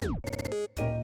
Thank you.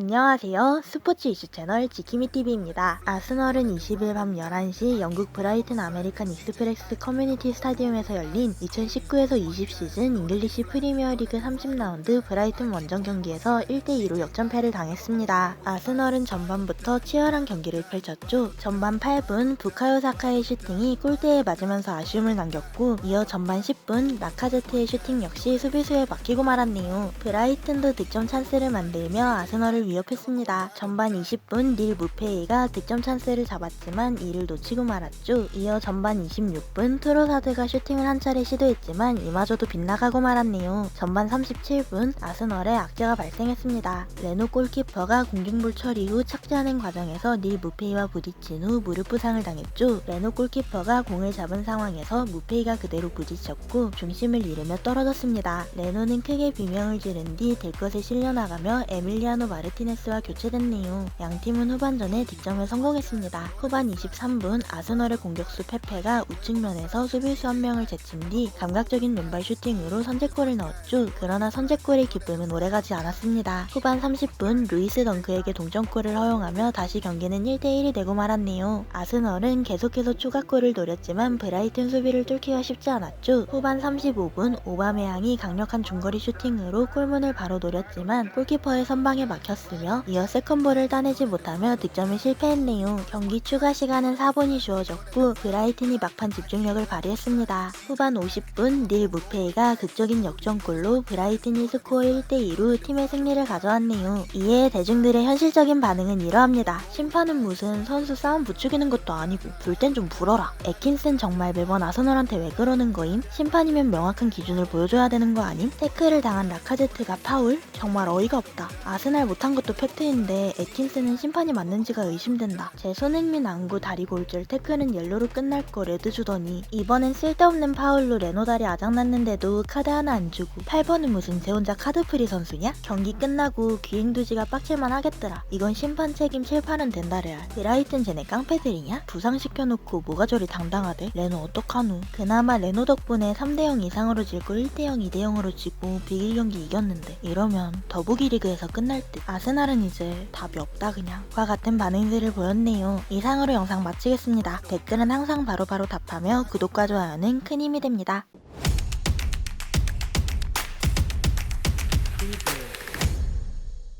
안녕하세요. 스포츠 이슈 채널 지키미TV입니다. 아스널은 20일 밤 11시 영국 브라이튼 아메리칸 익스프레스 커뮤니티 스타디움에서 열린 2019에서 20 시즌 잉글리시 프리미어리그 30라운드 브라이튼 원정 경기에서 1대2로 역전패를 당했습니다. 아스널은 전반부터 치열한 경기를 펼쳤죠. 전반 8분 부카요 사카의 슈팅이 골대에 맞으면서 아쉬움을 남겼고 이어 전반 10분 라카제트의 슈팅 역시 수비수에 막히고 말았네요. 브라이튼도 득점 찬스를 만들며 아스널을 위협했습니다. 전반 20분 닐 무페이가 득점 찬스를 잡았지만 이를 놓치고 말았죠. 이어 전반 26분 트로사드가 슈팅을 한 차례 시도했지만 이마저도 빗나가고 말았네요. 전반 37분 아스널에 악재가 발생했습니다. 레노 골키퍼가 공중볼 처리 후 착지하는 과정에서 닐 무페이와 부딪힌 후 무릎 부상을 당했죠. 레노 골키퍼가 공을 잡은 상황에서 무페이가 그대로 부딪혔고 중심을 잃으며 떨어졌습니다. 레노는 크게 비명을 지른 뒤 될 것에 실려나가며 에밀리아노 마르 티네스와 교체됐네요. 양 팀은 후반전에 득점에 성공했습니다. 후반 23분 아스널의 공격수 페페가 우측면에서 수비수 한 명을 제친 뒤 감각적인 왼발 슈팅으로 선제골을 넣었죠. 그러나 선제골의 기쁨은 오래가지 않았습니다. 후반 30분 루이스 덩크에게 동점골을 허용하며 다시 경기는 1대1이 되고 말았네요. 아스널은 계속해서 추가골을 노렸지만 브라이튼 수비를 뚫기가 쉽지 않았죠. 후반 35분 오바메양이 강력한 중거리 슈팅으로 골문을 바로 노렸지만 골키퍼의 선방에 막혔 으며 이어 세컨볼을 따내지 못하며 득점에 실패했네요. 경기 추가 시간은 4분이 주어졌고 브라이튼이 막판 집중력을 발휘했습니다. 후반 50분 닐 무페이가 극적인 역전골로 브라이튼이 스코어 1대2로 팀의 승리를 가져왔네요. 이에 대중들의 현실적인 반응은 이러합니다. 심판은 무슨 선수 싸움 부추기는 것도 아니고 불 땐 좀 불어라. 에킨슨 정말 매번 아스널한테 왜 그러는 거임? 심판이면 명확한 기준을 보여줘야 되는 거 아님? 태클을 당한 라카제트가 파울? 정말 어이가 없다. 아스날 못한 것도 팩트인데 에킨슨은 심판이 맞는지가 의심된다. 제 손흥민 안구 다리 골절 태클은 옐로로 끝날 거 레드 주더니 이번엔 쓸데없는 파울로 레노 다리 아작났는데도 카드 하나 안 주고 8번은 무슨 제 혼자 카드 프리 선수냐? 경기 끝나고 귀행두지가 빡칠만 하겠더라. 이건 심판 책임 실판은 된다 레알. 브라이튼 쟤네 깡패들이냐? 부상시켜놓고 뭐가 저리 당당하대? 레노 어떡하노? 그나마 레노 덕분에 3대0 이상으로 질고 1대0 2대0으로 지고 비길 경기 이겼는데 이러면 더보기 리그에서 끝날 듯. 아 스날은 이제 답이 없다 그냥. 과 같은 반응들을 보였네요. 이상으로 영상 마치겠습니다. 댓글은 항상 바로바로 답하며 구독과 좋아요는 큰 힘이 됩니다.